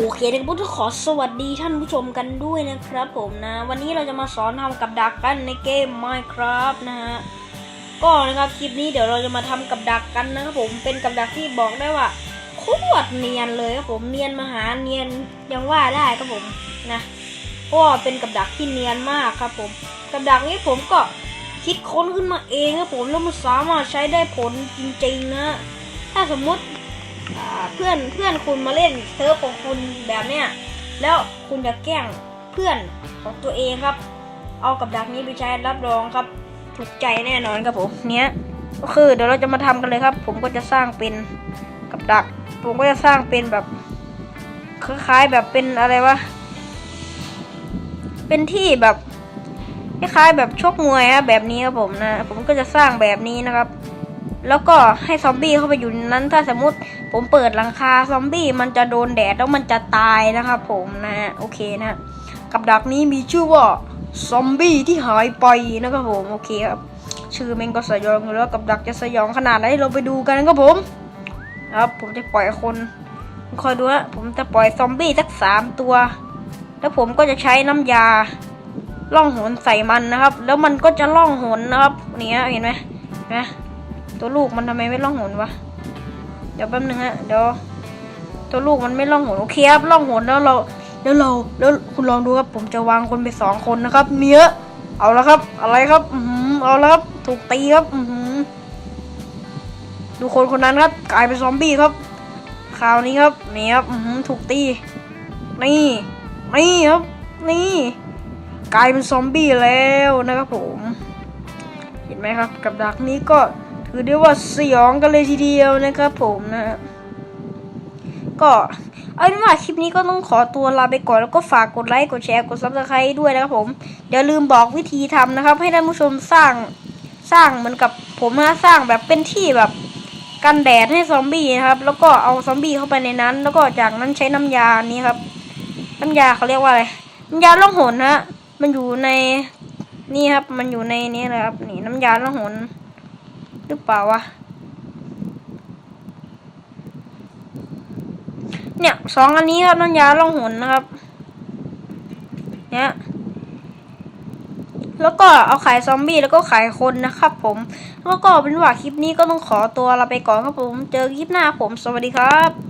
โอเคนะครับผมต้องขอสวัสดีท่านผู้ชมกันด้วยนะครับผมนะ วันนี้เราจะมาสอนทำกับดักกันในเกม Minecraft นะฮะก็นะครับคลิปนี้เดี๋ยวเราจะมาทำกับดักกันนะครับผมเป็นกับดักที่บอกได้ว่าโคตรเนียนเลยครับผมเนียนมหาเนียนยังว่าได้ครับผมนะเพราะว่าเป็นกับดักที่เนียนมากครับผม กับดักนี้ผมก็คิดค้นขึ้นมาเองครับผมแล้วมันสามารถใช้ได้ผลจริงๆนะถ้าสมมุติ เพื่อนเพื่อนคุณมาเล่นเซิร์ฟของคุณแบบเนี้ยแล้วคุณจะแกล้งเพื่อนของตัวเองครับ เอากับดักนี้ไปใช้รับรองครับ ถูกใจแน่นอนครับผมเนี้ยก็คือเดี๋ยวเราจะมาทำกันเลยครับ ผมก็จะสร้างเป็นกับดัก ผมก็จะสร้างเป็นแบบคล้ายๆแบบเป็นอะไรวะเป็นที่แบบคล้ายๆแบบชกมวยอะแบบนี้ครับผมนะ ผมก็จะสร้างแบบนี้นะครับ แล้วก็ให้ซอมบี้เข้าไปอยู่นั้นถ้าสมมติ ผมเปิดหลังคาซอมบี้มันจะโดนแดดแล้วมันจะตายนะครับผมนะโอเคนะกับดักนี้มีชื่อว่าซอมบี้ที่หายไปนะครับผมโอเคครับชื่อม่งก็สยองอยู่แล้วกับดักจะสยองขนาดไหนเราไปดูกันครับผมครับผมจะปล่อยคนคอยดูนะผมจะปล่อยซอมบี้สักสามตัว แล้วผมก็จะใช้น้ำยาล่องหนใส่มันนะครับ แล้วมันก็จะล่องหนนะครับเนี่ยเห็นไหมเห็นไหมตัวลูกมันทำไมไม่ล่องหนวะ เดี๋ยวแป๊บนึงฮะเดี๋ยวตัวลูกมันไม่ล่องหนโอเคครับล่องหนแล้วเราแล้วเราแล้วคุณลองดูครับผมจะวางคนไปสองคนนะครับเนื้อเอาล้วครับ อะไรครับอือหือเอาล้วครับถูกตีครับอือหือดูคนคนนั้นครับกลายเป็นซอมบี้ครับคราวนี้ครับนี่ครับอือหือถูกตีนี่นี่ครับนี่กลายเป็นซอมบี้แล้วนะครับผม เห็นไหมครับ กับดักนี้ก็ ถือได้ว่าสยองกันเลยทีเดียวนะครับผมนะ ก็เอาเป็นว่าคลิปนี้ก็ต้องขอตัวลาไปก่อนแล้วก็ฝากกดไลค์กดแชร์กดซับสไครต์ด้วยนะครับผมอย่าลืมบอกวิธีทำนะครับ ให้ท่านผู้ชมสร้างสร้างเหมือนกับผมนะสร้างแบบเป็นที่แบบกันแดดให้ซอมบี้นะครับ แล้วก็เอาซอมบี้เข้าไปในนั้น แล้วก็จากนั้นใช้น้ำยานี้ครับ น้ำยาเขาเรียกว่าอะไรน้ำยาล่องหนฮะมันอยู่ในนี่ครับ มันอยู่ในนี้นะครับ นี่น้ำยาละหน หรือเปล่าวะ เนี่ยสองอันนี้ครับน้ำยาล่องหนนะครับ เนี่ยแล้วก็เอาขายซอมบี้แล้วก็ขายคนนะครับผม แล้วก็เป็นว่าคลิปนี้ก็ต้องขอตัวลาไปก่อนครับผม เจอคลิปหน้าผม สวัสดีครับ